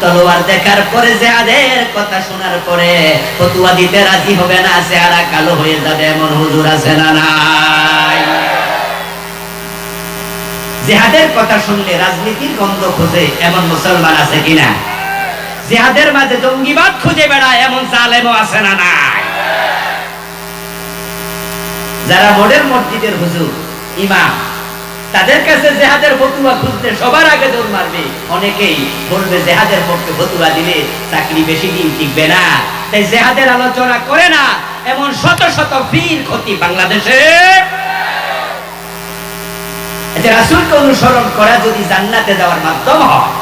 তলোয়ার দেখার পরে জেহাদের কথা শোনার পরে ফতুয়া দিতে রাজি হবে না, চেহারা কালো হয়ে যাবে, এমন হুজুর আছে না নাই? জেহাদের কথা শুনলে রাজনীতির গন্ধ খোঁজে এমন মুসলমান আছে কিনা? জেহাদের মাঝে জঙ্গিবাদ খুঁজে বেড়ায় এমন জালেমও আছে না নাই? যারা মডেল মসজিদের হুজুর, ইমাম তাদের কাছে জেহাদের ফতুয়া খুঁজতে সবার আগে দৌড় মারবে। অনেকেই বলবে, জেহাদের পক্ষে ফতুয়া দিলে চাকরি বেশি দিন টিকবে না। তাই জেহাদের আলোচনা করে না, এমন শত শত বীর ক্ষতি বাংলাদেশে। রাসূলকে অনুসরণ করা যদি জান্নাতে যাওয়ার মাধ্যম হয়,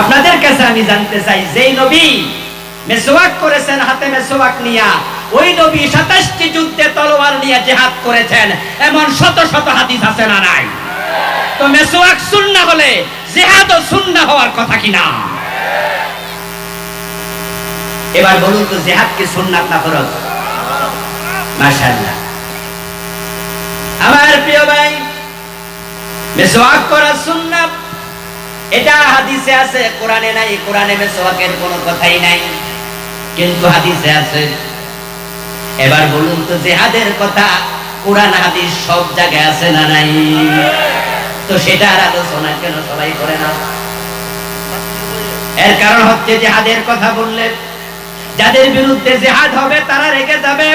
আপনাদের কাছে আমি জানতে চাই, যেই নবী মেসোয়াক করেছেন, হাতে মেসোয়াক নিয়া ওই নবী সাতাশটি যুদ্ধে তলোয়ার নিয়ে জেহাদ করেছেন। এমন শত শত হাদিস আছে না নাই? তো মেসওয়াক সুন্নাহ হলে জেহাদও সুন্নাহ হওয়ার কথা কিনা এবার বলুন তো, জেহাদ কি সুন্নাত না ফরজ? মাশাআল্লাহ। আমার প্রিয় ভাই মেসওয়াক করা সুন্নাত, এটা হাদিসে আছে, কোরআনে নাই, কোরআনে মেসওয়াকের কোনো কথাই নাই। কিন্তু হাদিসে আছে এবার বলুন তো জেহাদের কথা, কোরআন, হাদিস সব জায়গায় আছে না নাই? তো সেটার আলোচনা কেন সবাই করে না? এর কারণ হচ্ছে জেহাদের কথা বললে, যাদের বিরুদ্ধে জেহাদ হবে, তারা রেগে যাবে।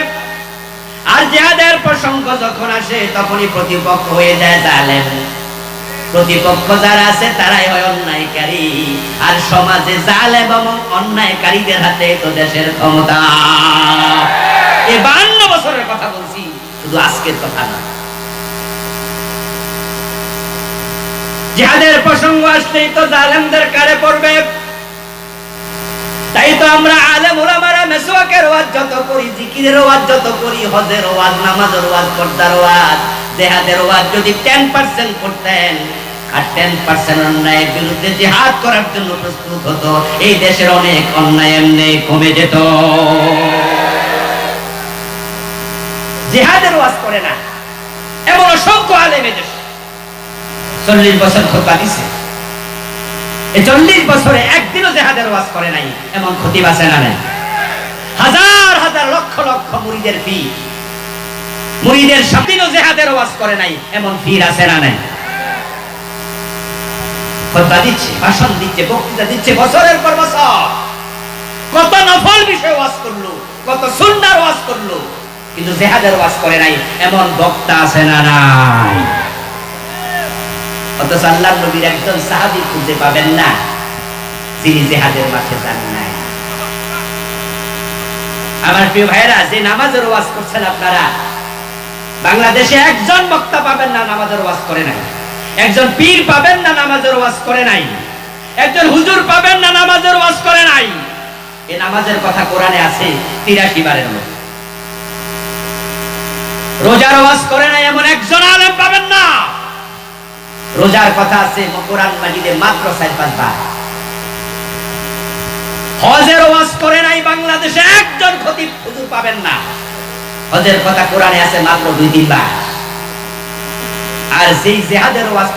আর জেহাদের প্রসঙ্গ যখন আসে, তখনই প্রতিপক্ষ হয়ে যায় জালেম। প্রতিপক্ষ যারা আছে, তারাই হয় অন্যায়কারী। আর সমাজে জালেম এবং অন্যায়কারীদের হাতে তো দেশের ক্ষমতা। জিহাদের প্রসঙ্গ আসলেই তো জালেমদের কারে পড়বে। তাই তো আমরা আলেম ওলামারা মেসওয়াকের ওয়াজ যত করি, জিকিরের ওয়াজ যত করি, হজের ওয়াজ, নামাজের ওয়াজ, পর্দার ওয়াজ, দেহাদের ওয়াজ যদি 10% করতেন, আর 10% অন্যায়ের বিরুদ্ধে জিহাদ করার জন্য প্রস্তুত হতো, এই দেশের অনেক অন্যায় এমনি কমে যেত। জিহাদের ওয়াজ করে না। এমন অসংখ্য আলেম এদেশে চল্লিশ বছর খোতা দিছে। এই চল্লিশ বছরে একদিনও জেহাদের ওয়াজ করে নাই, এমন ক্ষতি বাঁচে না নাই? হাজার হাজার লক্ষ লক্ষ মুড়িদের ফি মুড়িদের সাদিনও জেহাদের ওয়াজ করে নাই, এমন ফির আছে না নাই? খোদবা দিচ্ছে, ভাষণ দিচ্ছে, বক্তৃতা দিচ্ছে, বছরের পর বছর। কত নফল বিষয় ওয়াজ করল, কত সুন্দর ওয়াজ করল। কিন্তু জেহাদের ওয়াজ করে নাই, এমন বক্তা আছে না নাই। অথচ আল্লাহ নবীর একজন সাহাবি খুঁজে পাবেন না, যিনি জেহাদের মাঠে যান নাই। আমার প্রিয় ভাইরা যে নামাজের ওয়াজ করছেন আপনারা, বাংলাদেশে একজন বক্তা পাবেন না নামাজের ওয়াজ করে নাই। একজন পীর পাবেন না নামাজের ওয়াজ করে নাই। একজন হুজুর পাবেন না নামাজের ওয়াজ করে নাই। এই নামাজের কথা কোরআনে আছে তিরাশি বারের মতো। রোজার ওয়াজ করে না, এমন একজন আলেম পাবেন না। রোজার কথা আছে কোরআন মাজিদে মাত্র চার পাঁচ বার। হজের ওয়াজ করে নাই, বাংলাদেশে একজন খতিব হুজুর পাবেন না। হজের কথা কোরআনে আছে মাত্র দুই তিনবার। আর সেই জেহাদের ওয়াজটা